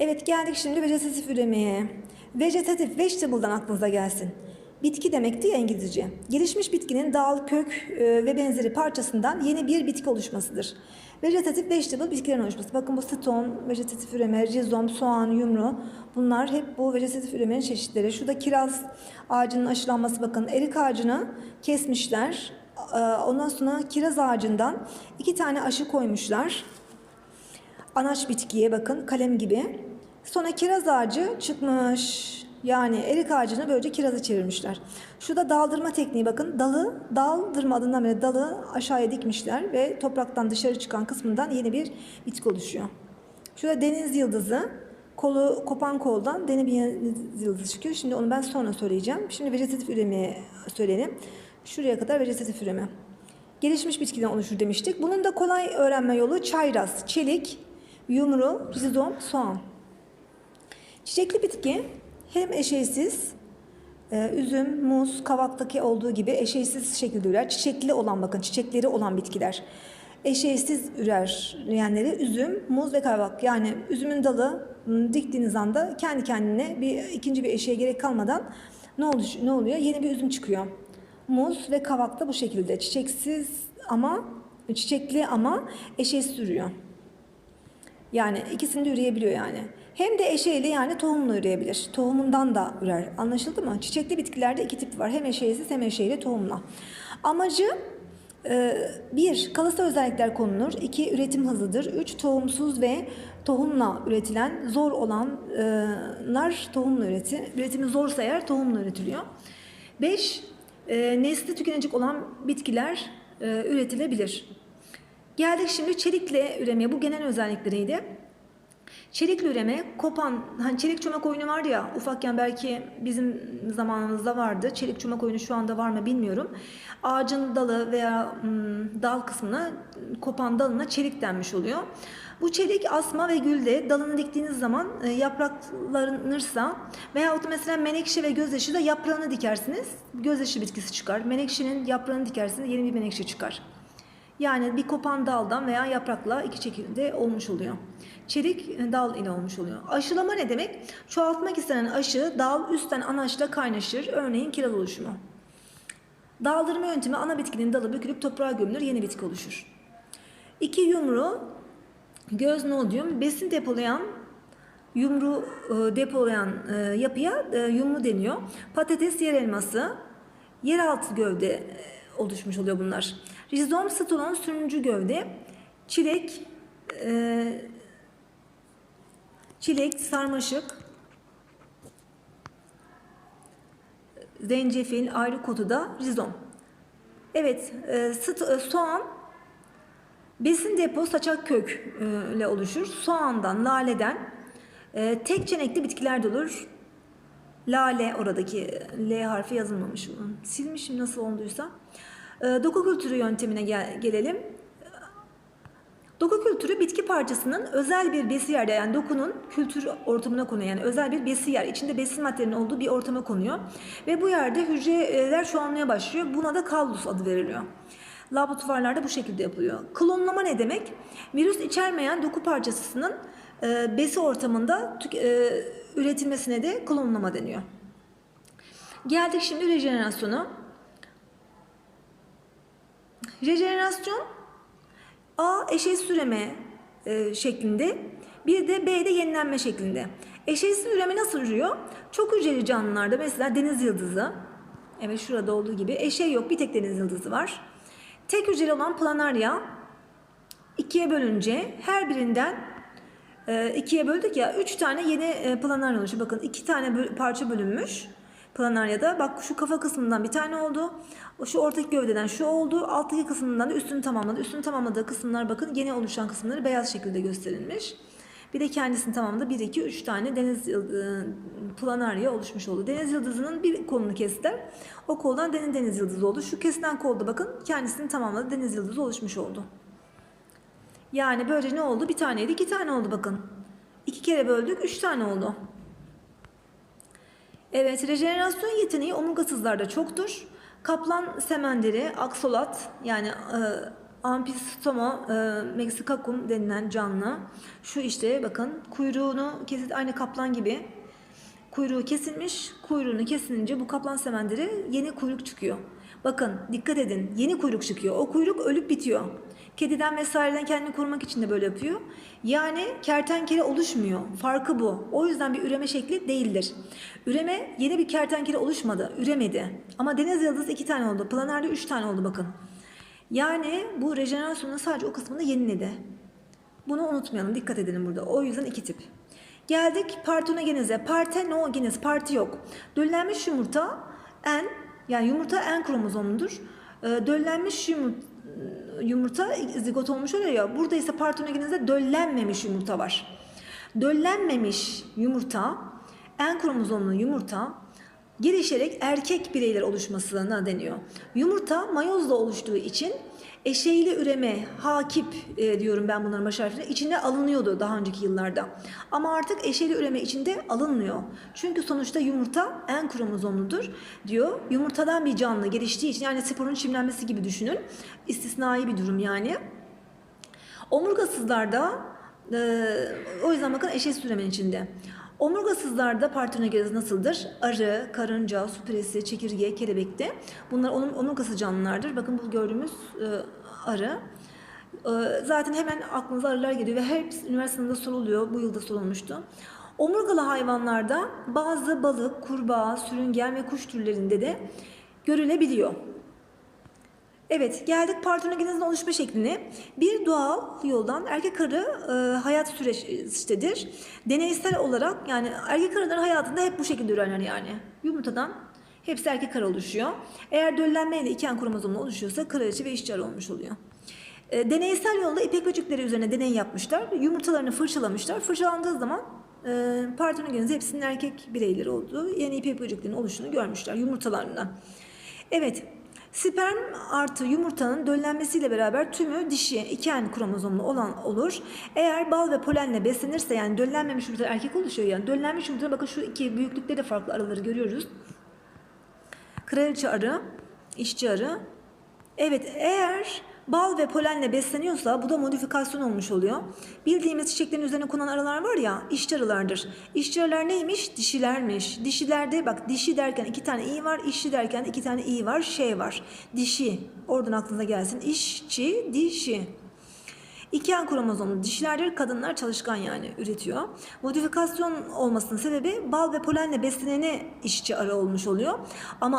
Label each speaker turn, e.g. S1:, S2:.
S1: Evet geldik şimdi vejetatif üremeye. Vejetatif vegetable'dan aklınıza gelsin. Bitki demekti ya İngilizce. Gelişmiş bitkinin dal, kök e, ve benzeri parçasından yeni bir bitki oluşmasıdır. Vejetatif vegetable bitkilerin oluşması. Bakın bu ston, vejetatif üreme, rizom, soğan, yumru bunlar hep bu vejetatif üremenin çeşitleri. Şurada kiraz ağacının aşılanması bakın. Erik ağacını kesmişler. E, Ondan sonra kiraz ağacından iki tane aşı koymuşlar anaç bitkiye bakın kalem gibi. Sonra kiraz ağacı çıkmış. Yani erik ağacını böylece kiraza çevirmişler. Şurada daldırma tekniği bakın. Dalı, daldırma adından beri dalı aşağıya dikmişler ve topraktan dışarı çıkan kısmından yeni bir bitki oluşuyor. Şurada deniz yıldızı. Kolu kopan koldan deniz yıldızı çıkıyor. Şimdi onu ben sonra söyleyeceğim. Şimdi vejetatif üremeye söyleyelim. Şuraya kadar vejetatif üreme. Gelişmiş bitkiden oluşur demiştik. Bunun da kolay öğrenme yolu çayraz, çelik, yumru, rizom, soğan. Çiçekli bitki hem eşeysiz, e, üzüm, muz, kavaktaki olduğu gibi eşeysiz şekilde ürer. Çiçekli olan bakın çiçekleri olan bitkiler. Eşeysiz üreyenleri üzüm, muz ve kavak. Yani üzümün dalı m, diktiğiniz anda kendi kendine bir ikinci bir eşeğe gerek kalmadan ne oluyor? Ne oluyor? Yeni bir üzüm çıkıyor. Muz ve kavak da bu şekilde çiçeksiz ama çiçekli ama eşeğsiz ürüyor. Yani ikisini de üreyebiliyor yani. Hem de eşeğiyle yani tohumla üreyebilir. Tohumundan da ürer. Anlaşıldı mı? Çiçekli bitkilerde iki tip var. Hem eşeğsiz hem eşeğiyle tohumla. Amacı e, bir, kalıtsal özellikler konulur. İki, üretim hızıdır. Üç, tohumsuz ve tohumla üretilen zor olanlar tohumla üreti. Üretimi zorsa eğer tohumla üretiliyor. Beş, e, nesli tükenecek olan bitkiler e, üretilebilir. Geldik şimdi çelikle üremeye. Bu genel özellikleriydi. Çelikle üreme, kopan, hani çelik çomak oyunu vardı ya, ufakken belki bizim zamanımızda vardı. Çelik çomak oyunu şu anda var mı bilmiyorum. Ağacın dalı veya hmm, dal kısmına, kopan dalına çelik denmiş oluyor. Bu çelik asma ve gülde dalını diktiğiniz zaman e, yapraklanırsa veyahut da mesela menekşe ve gözyaşı da yaprağını dikersiniz. Gözyaşı bitkisi çıkar. Menekşenin yaprağını dikersiniz yeni bir menekşe çıkar. Yani bir kopan daldan veya yaprakla iki şekilde olmuş oluyor. Çelik e, dal ile olmuş oluyor. Aşılama ne demek? Çoğaltmak istenen aşı dal üstten anaçla kaynaşır. Örneğin kiraz oluşumu. Daldırma yöntemi ana bitkinin dalı bükülüp toprağa gömülür yeni bitki oluşur. İki yumru göz nodyum besin depolayan yumru e, depolayan e, yapıya yumru deniyor. Patates yer elması, yeraltı gövde oluşmuş oluyor bunlar. Rizom stolon sürüncü gövde, çilek, e, çilek, sarmaşık, zencefil, ayrı kotu da rizom. Evet, e, e, soğan besin depo saçak kök e, ile oluşur. Soğandan, laleden e, tek çenekli bitkiler de olur. Lale oradaki L harfi yazılmamış. Silmişim nasıl olduysa. E, doku kültürü yöntemine gel- gelelim. Doku kültürü bitki parçasının özel bir besi yerde yani dokunun kültür ortamına konuyor. Yani özel bir besi yer. içinde besin maddelerinin olduğu bir ortama konuyor. Ve bu yerde hücreler çoğalmaya başlıyor. Buna da kallus adı veriliyor. Laboratuvarlarda bu şekilde yapılıyor. Klonlama ne demek? Virüs içermeyen doku parçasının e, besi ortamında tük- e, üretilmesine de klonlama deniyor. Geldik şimdi rejenerasyona. Rejenerasyon A eşeğsiz üreme e, şeklinde bir de B de yenilenme şeklinde. Eşeğsiz üreme nasıl ürüyor? Çok hücreli canlılarda mesela deniz yıldızı. Evet şurada olduğu gibi eşeği yok bir tek deniz yıldızı var. Tek hücreli olan planarya ikiye bölünce her birinden e, ikiye böldük ya üç tane yeni e, planarya oluşuyor. Bakın iki tane parça bölünmüş planaryada. Bak şu kafa kısmından bir tane oldu. Şu ortaki gövdeden şu oldu. Alttaki kısmından da üstünü tamamladı. Üstünü tamamladığı kısımlar bakın yeni oluşan kısımları beyaz şekilde gösterilmiş. Bir de kendisini tamamladı. 1, 2, 3 tane deniz yıldızı, planarya oluşmuş oldu. Deniz yıldızının bir kolunu kestiler. O koldan deniz deniz yıldızı oldu. Şu kesilen kolda bakın kendisini tamamladı. Deniz yıldızı oluşmuş oldu. Yani böylece ne oldu? Bir taneydi, iki tane oldu bakın. İki kere böldük, üç tane oldu. Evet, rejenerasyon yeteneği omurgasızlarda çoktur. Kaplan semenderi, aksolat yani e, Amphistomma e, mexicacum denilen canlı. Şu işte bakın kuyruğunu kesit aynı kaplan gibi kuyruğu kesilmiş. Kuyruğunu kesilince bu kaplan semenderi yeni kuyruk çıkıyor. Bakın dikkat edin yeni kuyruk çıkıyor. O kuyruk ölüp bitiyor. Kediden vesaireden kendini korumak için de böyle yapıyor. Yani kertenkele oluşmuyor. Farkı bu. O yüzden bir üreme şekli değildir. Üreme yeni bir kertenkele oluşmadı. Üremedi. Ama deniz yıldızı iki tane oldu. Planerde üç tane oldu bakın. Yani bu rejenerasyonun sadece o kısmını yeniledi. Bunu unutmayalım. Dikkat edelim burada. O yüzden iki tip. Geldik partenogenize. Partenogeniz parti yok. Döllenmiş yumurta en yani yumurta en kromozomludur. Ee, döllenmiş yumurta yumurta zigot olmuş oluyor ya. Burada ise partenogenizde döllenmemiş yumurta var. Döllenmemiş yumurta en kromozomlu yumurta gelişerek erkek bireyler oluşmasına deniyor. Yumurta mayozla oluştuğu için eşeyli üreme, hakip e, diyorum ben bunların baş harflerine, içinde alınıyordu daha önceki yıllarda. Ama artık eşeyli üreme içinde alınmıyor. Çünkü sonuçta yumurta en kromozomludur diyor. Yumurtadan bir canlı geliştiği için yani sporun çimlenmesi gibi düşünün. İstisnai bir durum yani. Omurgasızlarda e, o yüzden bakın eşeğsiz üremenin içinde. Omurgasızlarda partenogeniz nasıldır? Arı, karınca, su piresi, çekirge, kelebekte. Bunlar onun omurgasız canlılardır. Bakın bu gördüğümüz e, arı. E, zaten hemen aklınıza arılar geliyor ve her üniversitede soruluyor. Bu yılda sorulmuştu. Omurgalı hayvanlarda bazı balık, kurbağa, sürüngen ve kuş türlerinde de görülebiliyor. Evet, geldik partenogenezin oluşma şekline. Bir doğal yoldan erkek arı e, hayat süreçtedir. Deneysel olarak yani erkek arıların hayatında hep bu şekilde ürerler yani. Yumurtadan hepsi erkek arı oluşuyor. Eğer döllenmeyle iki en kromozomlu oluşuyorsa kraliçe ve işçi arı olmuş oluyor. E, deneysel yolda ipek böcekleri üzerine deney yapmışlar. Yumurtalarını fırçalamışlar. Fırçalandığı zaman e, partenogenez hepsinin erkek bireyleri olduğu yeni ipek böceklerinin oluşunu görmüşler yumurtalarından. Evet, Sperm artı yumurtanın döllenmesiyle beraber tümü dişi iki kromozomlu olan olur. Eğer bal ve polenle beslenirse yani döllenmemiş yumurta erkek oluşuyor yani. Döllenmiş yumurta bakın şu iki büyüklükte de farklı arıları görüyoruz. Kraliçe arı, işçi arı. Evet eğer bal ve polenle besleniyorsa bu da modifikasyon olmuş oluyor. Bildiğimiz çiçeklerin üzerine konan arılar var ya işçi arılardır. İşçi arılar neymiş? Dişilermiş. Dişilerde bak dişi derken iki tane i var, işçi derken iki tane i var, şey var. Dişi. Oradan aklınıza gelsin. İşçi, dişi. İki en kromozomlu dişilerdir, kadınlar çalışkan yani üretiyor. Modifikasyon olmasının sebebi bal ve polenle beslenene işçi arı olmuş oluyor. Ama